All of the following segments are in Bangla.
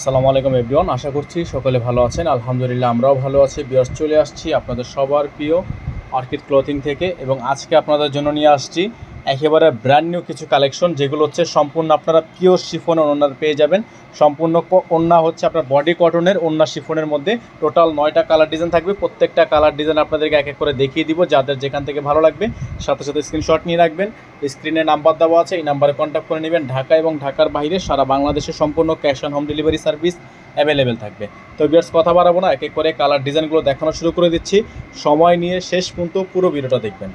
আসসালামু আলাইকুম এভরিওয়ান আশা করছি সকলে ভালো আছেন। আলহামদুলিল্লাহ, আমরাও ভালো আছি। বিয়ার্স চলে আসছি আপনাদের সবার প্রিয় অর্কিড ক্লথিং থেকে। এবং আজকে আপনাদের জন্য নিয়ে আসছি একেবারে ব্র্যান্ড নিউ কিছু কালেকশন যেগুলো হচ্ছে সম্পূর্ণ আপনারা পিওর শিফনের ওনার পেয়ে যাবেন। সম্পূর্ণ ওড়না হচ্ছে আপনার বডি কটনের ওড়না শিফনের মধ্যে টোটাল নয়টা কালার ডিজাইন থাকবে। প্রত্যেকটা কালার ডিজাইন আপনাদেরকে এক এক করে দেখিয়ে দিব, যাদের যেখান থেকে ভালো লাগবে। সাথে সাথে স্ক্রিনশট নিয়ে রাখবেন। স্ক্রিনে নাম্বার দেওয়া আছে, এই নাম্বারে কন্ট্যাক্ট করে নেবেন। ঢাকা এবং ঢাকার বাইরে সারা বাংলাদেশে সম্পূর্ণ cash on home delivery service available থাকবে। তো বিয়ার্স কথা বাড়াবো না, এক এক করে কালার ডিজাইনগুলো দেখানো শুরু করে দিচ্ছি। সময় নিয়ে শেষ পর্যন্ত পুরো ভিডিওটা দেখবেন।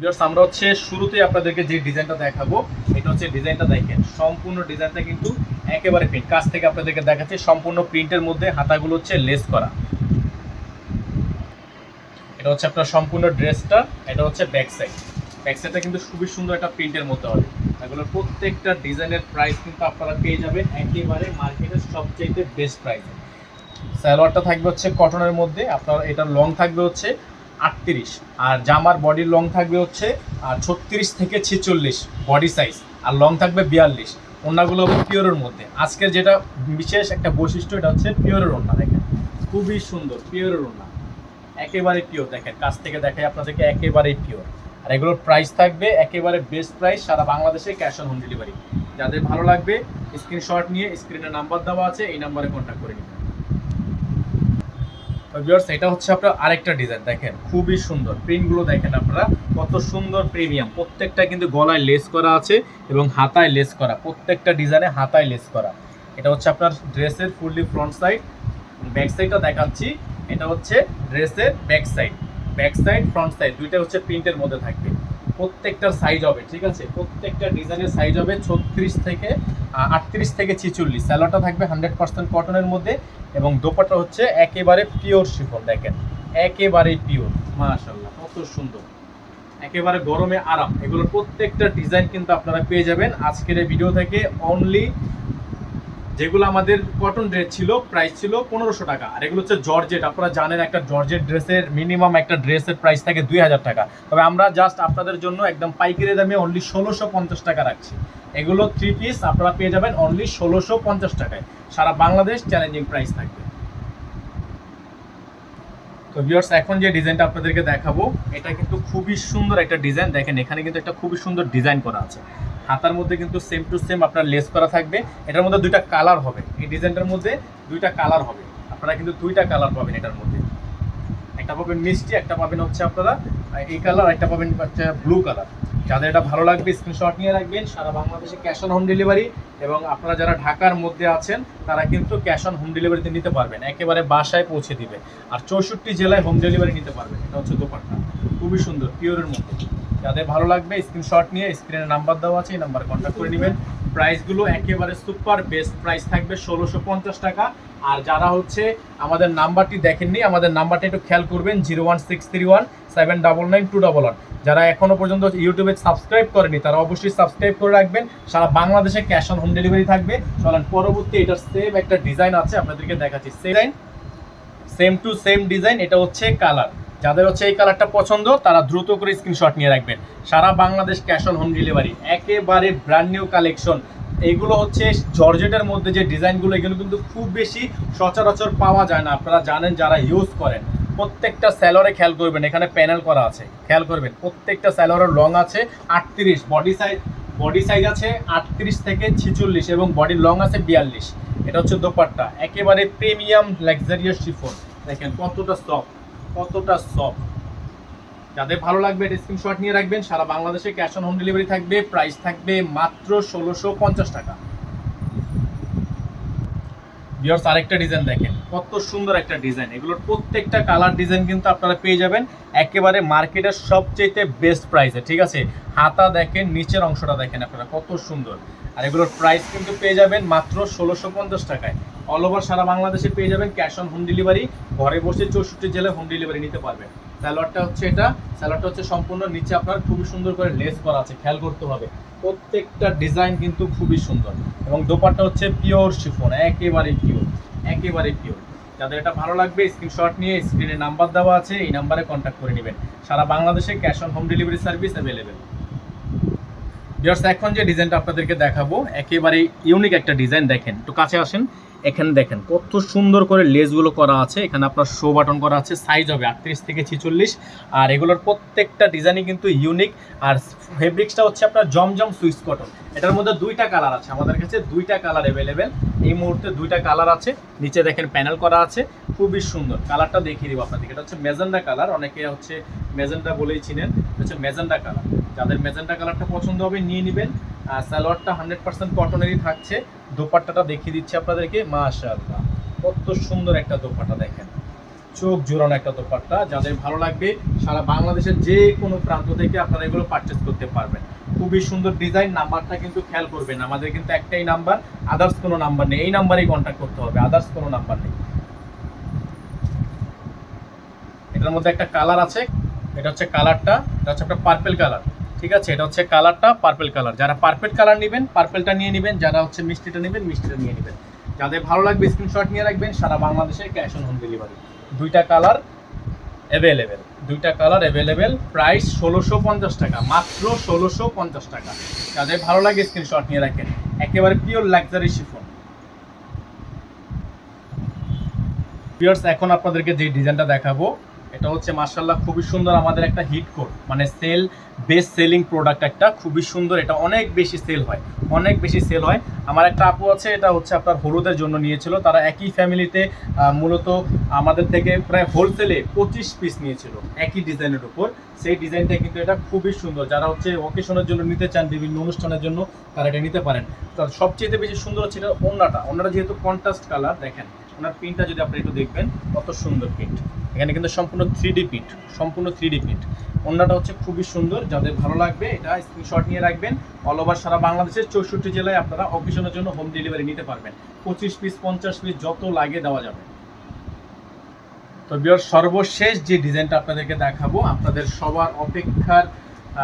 বিয়ার্স আমরা হচ্ছে শুরুতেই আপনাদেরকে যে ডিজাইনটা দেখাবো, এটা হচ্ছে ডিজাইনটা দেখেন। সম্পূর্ণ ডিজাইনটা কিন্তু একেবারে প্রিন্ট কাছ থেকে আপনাদেরকে দেখাচ্ছি, সম্পূর্ণ প্রিন্টের মধ্যে হাতাগুলো হচ্ছে লেস করা। এটা হচ্ছে আপনার সম্পূর্ণ ড্রেসটা, এটা হচ্ছে ব্যাক সাইড ব্যাক সাইডটা কিন্তু খুবই সুন্দর একটা প্রিন্টের মধ্যে হবে। এগুলোর প্রত্যেকটা ডিজাইনের প্রাইস কিন্তু আপনারা পেয়ে যাবেন একেবারে মার্কেটের সবচেয়ে বেস্ট প্রাইসে সালোয়ারটা থাকবে হচ্ছে কটনের মধ্যে, আপনার এটা লং থাকবে হচ্ছে আটত্রিশ। আর জামার বডির লং থাকবে হচ্ছে আর ছত্রিশ থেকে ছেচল্লিশ বডি সাইজ আর লং থাকবে বিয়াল্লিশ। ওড়নাগুলো হবে পিওরের মধ্যে। আজকের যেটা বিশেষ একটা বৈশিষ্ট্য, এটা হচ্ছে পিওরের ওড়না দেখেন। খুবই সুন্দর পিওরের ওড়না। একেবারে পিওর দেখেন, কাছ থেকে দেখাই আপনাদেরকে একেবারেই পিওর আর এগুলোর প্রাইস থাকবে একেবারে বেস্ট প্রাইস সারা বাংলাদেশে ক্যাশ অন হোম ডেলিভারি যাদের ভালো লাগবে স্ক্রিনশট নিয়ে স্ক্রিনে নাম্বার দেওয়া আছে, এই নাম্বারে কন্ট্যাক্ট করে নেবেন তো ভিউয়ার্স এটা হচ্ছে আপনার আরেকটা ডিজাইন দেখেন, খুবই সুন্দর। প্রিন্টগুলো দেখেন আপনারা, কত সুন্দর প্রিমিয়াম প্রত্যেকটা কিন্তু গলায় লেস করা আছে এবং হাতায় লেস করা। প্রত্যেকটা ডিজাইনে হাতায় লেস করা। এটা হচ্ছে আপনার ড্রেসের ফুললি ফ্রন্ট সাইড ব্যাক সাইডটা দেখাচ্ছি। এটা হচ্ছে ড্রেসের back side back side front side দুইটা হচ্ছে প্রিন্টের মধ্যে থাকবে। প্রত্যেকটার সাইজ হবে, ঠিক আছে? প্রত্যেকটা ডিজাইনের সাইজ হবে ছত্রিশ থেকে আটত্রিশ থেকে ছিচল্লিশ। স্যালোটা থাকবে হান্ড্রেড পার্সেন্ট কটনের মধ্যে। এবং দোপাটা হচ্ছে একেবারে পিওর শিফন দেখেন। একেবারে পিওর মাশাল্লাহ কত সুন্দর। একেবারে গরমে আরাম, এগুলোর প্রত্যেকটা ডিজাইন কিন্তু আপনারা পেয়ে যাবেন। আজকের এই ভিডিও থেকে অনলি যেগুলো আমাদের কটন ড্রেস ছিল প্রাইস ছিল পনেরোশো টাকা। আর এগুলো হচ্ছে জর্জেট, আপনারা জানেন একটা জর্জেট ড্রেসের মিনিমাম একটা ড্রেসের প্রাইস থাকে দুই হাজার টাকা। তবে আমরা জাস্ট আপনাদের জন্য একদম পাইকারি দামে অনলি ষোলোশো পঞ্চাশ টাকা রাখছি। এগুলো থ্রি পিস আপনারা পেয়ে যাবেন অনলি ষোলোশো পঞ্চাশ টাকায়। সারা বাংলাদেশ চ্যালেঞ্জিং প্রাইস থাকবে। তো ভিউয়ার্স এখন যে ডিজাইনটা আপনাদেরকে দেখাবো, এটা কিন্তু খুবই সুন্দর একটা ডিজাইন দেখেন, এখানে কিন্তু একটা খুবই সুন্দর ডিজাইন করা আছে। হাতার মধ্যে কিন্তু সেম টু সেম আপনার লেস করা থাকবে। এটার মধ্যে দুইটা কালার হবে। এই ডিজাইনটার মধ্যে দুইটা কালার হবে। আপনারা কিন্তু দুইটা কালার পাবেন এটার মধ্যে। একটা পাবেন মিষ্টি, একটা পাবেন হচ্ছে আপনারা এই কালার একটা পাবেন হচ্ছে ব্লু কালার যাদের এটা ভালো লাগবে স্ক্রিনশট নিয়ে রাখবেন, সারা বাংলাদেশে ক্যাশ অন হোম ডেলিভারি এবং আপনারা যারা ঢাকার মধ্যে আছেন, তারা কিন্তু ক্যাশ অন হোম ডেলিভারিতে নিতে পারবেন, একেবারে বাসায় পৌঁছে দিবে। আর চৌষট্টি জেলায় হোম ডেলিভারি নিতে পারবেন, এটা হচ্ছে দোকানটা খুবই সুন্দর পিওরের মধ্যে। যাদের ভালো লাগবে স্ক্রিনশট নিয়ে স্ক্রিনের নাম্বার দেওয়া আছে, এই নাম্বার কন্ট্যাক্ট করে নেবেন। প্রাইসগুলো একেবারে সুপার বেস্ট প্রাইস থাকবে ষোলোশো পঞ্চাশ টাকা। আর যারা হচ্ছে আমাদের নাম্বারটি দেখেননি, আমাদের নাম্বারটা একটু খেয়াল করবেন, zero one six three one seven double nine two double one. যারা এখনও পর্যন্ত ইউটিউবে সাবস্ক্রাইব করেনি তারা অবশ্যই সাবস্ক্রাইব করে রাখবেন। সারা বাংলাদেশে ক্যাশ অন হোম ডেলিভারি থাকবে। চলেন, পরবর্তী এটার সেম একটা ডিজাইন আছে, আপনাদেরকে দেখাচ্ছি। Same same to same design এটা হচ্ছে কালার যাদের হচ্ছে এই কালারটা পছন্দ, তারা দ্রুত করে স্ক্রিনশট নিয়ে রাখবেন। সারা Bangladesh cash on home delivery একেবারে ব্র্যান্ড নিউ কালেকশন এইগুলো হচ্ছে জর্জেটের মধ্যে যে ডিজাইনগুলো এগুলো কিন্তু খুব বেশি সচরাচর পাওয়া যায় না। আপনারা জানেন যারা ইউজ করেন, প্রত্যেকটা স্যালোরে খেয়াল করবেন, এখানে প্যানেল করা আছে। খেয়াল করবেন, প্রত্যেকটা স্যালোরের লং আছে আটত্রিশ বডি সাইজ বডি সাইজ আছে আটত্রিশ থেকে ছিচল্লিশ এবং বডির লং আছে বিয়াল্লিশ। এটা হচ্ছে দোপাট্টা, একেবারে প্রিমিয়াম লাক্সারিয়াস শিফন দেখেন কতটা সফট কতটা সফট যাদের ভালো লাগবে, এটা স্ক্রিনশট নিয়ে রাখবেন। সারা বাংলাদেশে ক্যাশ অন হোম ডেলিভারি থাকবে প্রাইস থাকবে মাত্র ষোলোশো পঞ্চাশ টাকা। বিয়ার্স আরেকটা ডিজাইন দেখেন। কত সুন্দর একটা ডিজাইন এগুলোর প্রত্যেকটা কালার ডিজাইন কিন্তু আপনারা পেয়ে যাবেন। একেবারে মার্কেটের সবচেয়ে বেস্ট প্রাইসে ঠিক আছে? হাতা দেখেন, নিচের অংশটা দেখেন আপনারা, কত সুন্দর। আর এগুলোর প্রাইস কিন্তু পেয়ে যাবেন মাত্র ষোলোশো পঞ্চাশ টাকায়। অল ওভার সারা বাংলাদেশে পেয়ে যাবেন ক্যাশ অন হোম ডেলিভারি ঘরে বসে চৌষট্টি জেলায় হোম ডেলিভারি নিতে পারবেন। স্যালোয়ারটা হচ্ছে এটা। স্যালোয়ারটা হচ্ছে সম্পূর্ণ, নিচে আপনার খুবই সুন্দর করে লেস করা আছে। খেয়াল করতে হবে, প্রত্যেকটা ডিজাইন কিন্তু খুবই সুন্দর। এবং দোপাট্টা হচ্ছে পিওর শিফন একেবারে পিওর একেবারে পিওর যাদের এটা ভালো লাগবে স্ক্রিনশট নিয়ে স্ক্রিনে নাম্বার দেওয়া আছে, এই নাম্বারে কন্ট্যাক্ট করে নেবেন। সারা বাংলাদেশে cash on home delivery service available just এখন যে ডিজাইনটা আপনাদেরকে দেখাবো, একেবারে ইউনিক একটা ডিজাইন দেখেন। একটু কাছে আসেন। এখানে দেখেন, কত সুন্দর করে লেসগুলো করা আছে। এখানে আপনার শো বাটন করা আছে সাইজ হবে আটত্রিশ থেকে ছিচল্লিশ। আর এগুলোর প্রত্যেকটা ডিজাইনই কিন্তু ইউনিক আর ফেব্রিক্সটা হচ্ছে আপনার জমজম সুইস কটন। এটার মধ্যে দুইটা কালার আছে। আমাদের কাছে দুইটা কালার অ্যাভেলেবেল এই মুহূর্তে দুইটা কালার আছে। নিচে দেখেন প্যানেল করা আছে। খুবই সুন্দর। কালারটা দেখিয়ে দিব আপনাদেরকে। এটা হচ্ছে মেজেন্ডা কালার অনেকে হচ্ছে মেজেন্ডা বলেই চিনেন। হচ্ছে মেজেন্ডা কালার যাদের মেজেন্ডা কালারটা পছন্দ হবে, নিয়ে নেবেন। সালোয়ারটা হান্ড্রেড পার্সেন্ট কটনেরই থাকছে। দোপাট্টাটা দেখিয়ে দিচ্ছি আপনাদেরকে। মাশাআল্লাহ, কত সুন্দর একটা দোপাট্টা দেখেন। চোখ জোড়ানো একটা দোপাট্টা। যাদের ভালো লাগবে, সারা বাংলাদেশের যে কোনো প্রান্ত থেকে আপনারা এগুলো পারচেস করতে পারবেন। খুবই সুন্দর ডিজাইন নাম্বারটা কিন্তু খেয়াল করবেন। আমাদের কিন্তু একটাই নাম্বার আদার্স কোনো নাম্বার নেই। এই নাম্বারেই কন্ট্যাক্ট করতে হবে আদার্স কোনো নাম্বার নেই। এটার মধ্যে একটা কালার আছে, এটা হচ্ছে কালারটা এটা হচ্ছে একটা পার্পেল কালার ঠিক আছে, এটা হচ্ছে কালারটা পার্পেল কালার যারা পার্পেল কালার নেবেন পার্পেলটা নিয়ে নেবেন, যারা হচ্ছে মিষ্টিটা নেবেন, মিষ্টিটা নিয়ে নেবেন। যাদের ভালো লাগবে স্ক্রিনশট নিয়ে রাখবেন, সারা বাংলাদেশে ক্যাশ অন হোম ডেলিভারি দুইটা কালার অ্যাভেলেবেল দুইটা কালার অ্যাভেলেবেল প্রাইস ষোলোশো পঞ্চাশ টাকা, মাত্র ষোলোশো পঞ্চাশ টাকা। যাদের ভালো লাগে স্ক্রিনশট নিয়ে রাখেন, একেবারে পিওর লাক্সারি শিফন পিওর্স এখন আপনাদেরকে যে ডিজাইনটা দেখাবো এটা হচ্ছে মার্শাল্লাহ খুবই সুন্দর আমাদের একটা হিট কোড মানে সেল বেস্ট সেলিং প্রোডাক্ট একটা খুবই সুন্দর। এটা অনেক বেশি সেল হয়। অনেক বেশি সেল হয়। আমার একটা আপু আছে, এটা হচ্ছে আপনার হলুদের জন্য নিয়েছিল। তারা একই ফ্যামিলিতে মূলত আমাদের থেকে প্রায় হোলসেলে পঁচিশ পিস নিয়েছিল। একই ডিজাইনের উপর। সেই ডিজাইনটা কিন্তু এটা খুবই সুন্দর। যারা হচ্ছে অকেশনের জন্য নিতে চান, বিভিন্ন অনুষ্ঠানের জন্য, তারা এটা নিতে পারেন। তো সবচেয়ে বেশি সুন্দর হচ্ছে এটা ওনাটা। ওনাটা যেহেতু কন্ট্রাস্ট কালার দেখেন। ওনার প্রিন্টটা যদি আপনি একটু দেখবেন, কত সুন্দর প্রিন্ট এখানে কিন্তু সম্পূর্ণ থ্রি ডি পিট সম্পূর্ণ থ্রি ডি পিট অন্যটা হচ্ছে খুবই সুন্দর, যাদের ভালো লাগবে এটা স্ক্রিনশট নিয়ে রাখবেন। অল ওভার সারা বাংলাদেশের চৌষট্টি জেলায় আপনারা অকেশনের জন্য হোম ডেলিভারি নিতে পারবেন। পঁচিশ পিস পঞ্চাশ পিস যত লাগে দেওয়া যাবে। তো বিয়ার সর্বশেষ যে ডিজাইনটা আপনাদেরকে দেখাবো, আপনাদের সবার অপেক্ষার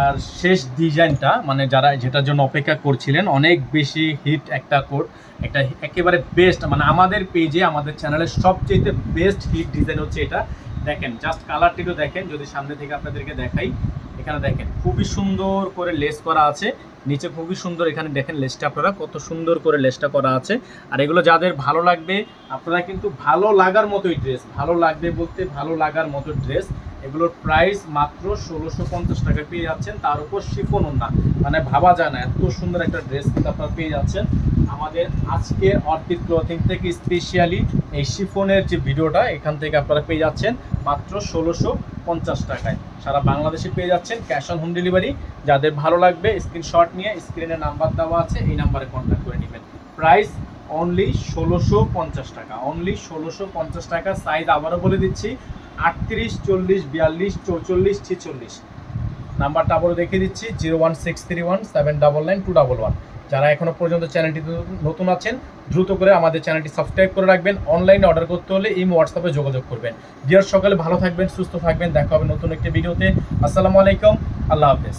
আর শেষ ডিজাইনটা মানে যারা যেটার জন্য অপেক্ষা করছিলেন, অনেক বেশি হিট একটা কোড একটা একেবারে বেস্ট মানে আমাদের পেজে আমাদের চ্যানেলের সবচেয়ে বেস্ট হিট ডিজাইন হচ্ছে এটা। দেখেন জাস্ট কালারটিও দেখেন, যদি সামনে থেকে আপনাদেরকে দেখাই, এখানে দেখেন, খুবই সুন্দর করে লেস করা আছে। নিচে খুবই সুন্দর, এখানে দেখেন লেসটা আপনারা, কত সুন্দর করে লেসটা করা আছে। আর এগুলো যাদের ভালো লাগবে, আপনারা কিন্তু ভালো লাগার মতোই ড্রেস ভালো লাগবে বলতে ভালো লাগার মতো ড্রেস এগুলোর প্রাইস মাত্র ষোলোশো পঞ্চাশ টাকা পেয়ে যাচ্ছেন। তার উপর শিফন না মানে ভাবা যায় না, এত সুন্দর একটা ড্রেস কিন্তু আপনারা পেয়ে যাচ্ছেন। আমাদের আজকে অর্পিত ক্লথিং থেকে স্পেশালি এই শিফনের যে ভিডিওটা, এখান থেকে আপনারা পেয়ে যাচ্ছেন মাত্র ষোলোশো পঞ্চাশ টাকায়। সারা বাংলাদেশে পেয়ে যাচ্ছেন ক্যাশ অন হোম ডেলিভারি যাদের ভালো লাগবে স্ক্রিনশট নিয়ে স্ক্রিনে নাম্বার দেওয়া আছে, এই নাম্বারে কন্ট্যাক্ট করে নেবেন। প্রাইস অনলি ষোলোশো পঞ্চাশ টাকা অনলি ষোলোশো পঞ্চাশ টাকা। সাইজ আবারও বলে দিচ্ছি আটত্রিশ, চল্লিশ, বিয়াল্লিশ, চৌচল্লিশ, ছেচল্লিশ। নাম্বারটা আবারও দেখে দিচ্ছি, zero one six three one seven double nine two double one. যারা এখনও পর্যন্ত চ্যানেলটি নতুন আছেন, দ্রুত করে আমাদের চ্যানেলটি সাবস্ক্রাইব করে রাখবেন। অনলাইনে অর্ডার করতে হলে এই হোয়াটসঅ্যাপে যোগাযোগ করবেন। ডিয়ার সকালে ভালো থাকবেন, সুস্থ থাকবেন। দেখা হবে নতুন একটি ভিডিওতে। আসসালামু আলাইকুম, আল্লাহ হাফেজ।